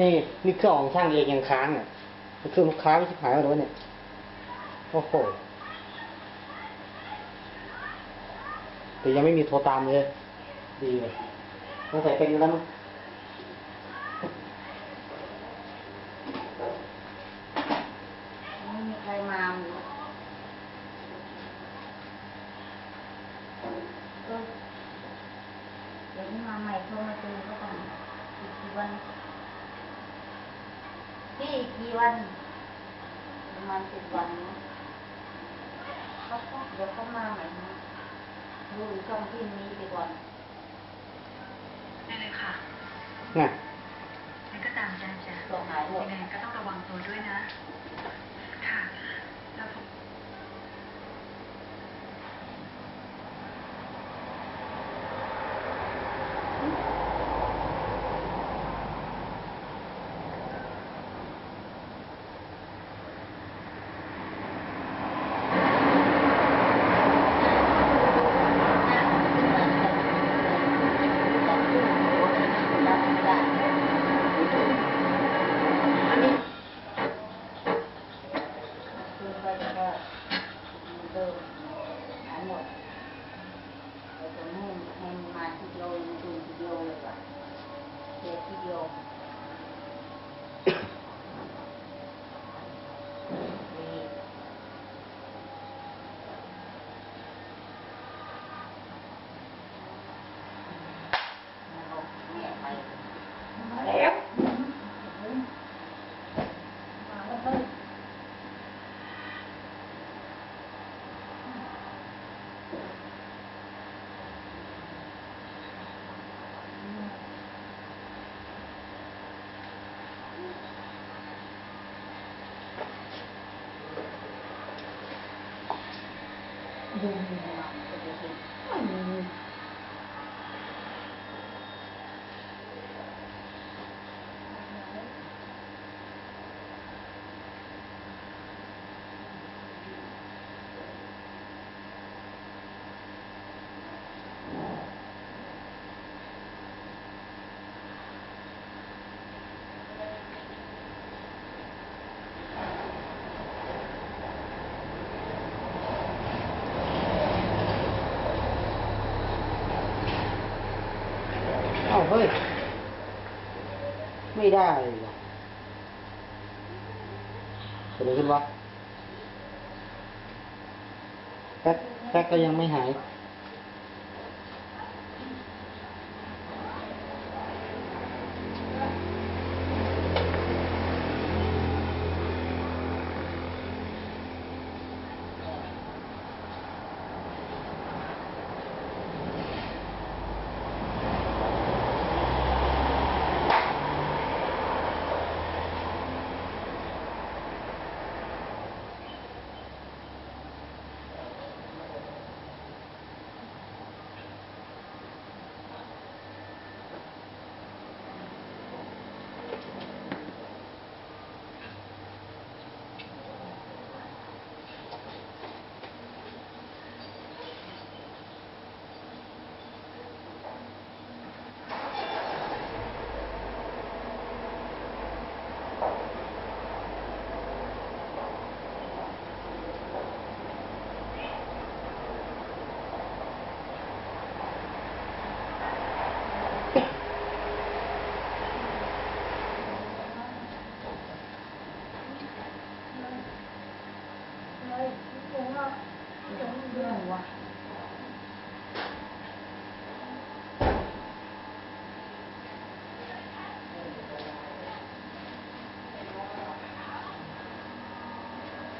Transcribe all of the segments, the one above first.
นี่นี่เครื่องของช่างเองยังค้างอะเครื่องลูกค้าไม่ชิบหายมาด้วเนี่ย โอ้โหแต่ยังไม่มีโทรตามเลย ดีเลยต้องใส่เป็นแล้วมั้งไม่มีใครมาเออเดี๋ยวมาใหม่เข้ามาเจอก็ต้องอีกกี่วัน พี่อีกกี่วันประมาณสิบวันนะเขาก็เดี๋ยวเขามาใหม่นะดูช่องที่นี้ไปก่อนได้เลยค่ะน่ะงั้นก็ตามใจจ้ะตัวหายหมดยังไงก็ต้องระวังตัวด้วยนะ ค่ะ แล้วผม อันนี้คือไปแล้วก็มันก็หายหมดแต่ตรงนู้นให้มันมาทีเดียวมันดูทีเดียวเลยว่ะเสียทีเดียวนี่มันเอาแม่ไปมาแล้วมาแล้วเฮ้ย ดูมาจะไปเห็นไม่มีเอ้าเฮ้ย ไม่ได้ว่ะเกิดอะไรขึ้นวะแป๊กแป๊กก็ยังไม่หาย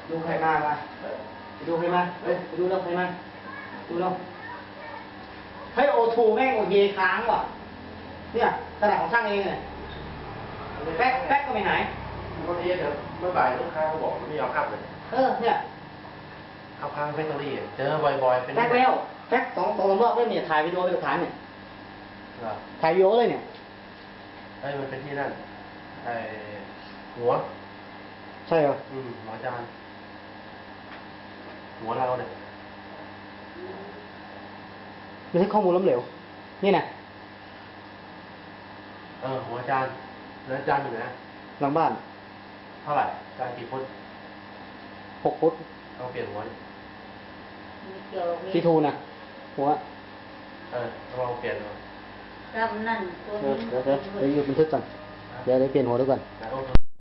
ดูใครมาล่ะไปดูใครมาเฮ้ยไปดูแล้วใครมาดูแล้วเฮ้ยโอทูแม่งโอเคค้างว่ะ เนี่ยขนาดของช่างเองเนี่ยแป๊กแป๊กก็ไม่หายวันนี้เดี๋ยวเมื่อบ่ายลูกค้าเขาบอกไม่ยอมขับเลย เออ เนี่ยขับค้างแบตเตอรี่เจอบ่อยๆ เป็นแป๊กแล้วแป๊กสองสองรอบแล้วเนี่ยถ่ายวิดีโอเป็นหลักฐานเนี่ยเหรอถ่ายวิดีโอเลยเนี่ยเอ้ยมันเป็นที่นั่นไอ้หัว ใช่เหรอ อืมหัวจาน หัวเราเนี่ยไม่ใช่ข้อมูลล้มเหลว นี่นะเออหัวจานแล้วจานอยู่ไหนหลังบ้านเท่าไหร่จานกี่ฟุตหกฟุตต้องเปลี่ยนหัวนี่มีเกี่ยวมีซีทูนะหัวเออลองเปลี่ยนดูรำนั่นตัวเดี๋ยวนี้ เดี๋ยวเดี๋ยวเดี๋ยวหยุดบันทึกก่อน เดี๋ยวเดี๋ยวเปลี่ยนหัวดูก่อน นะโอ้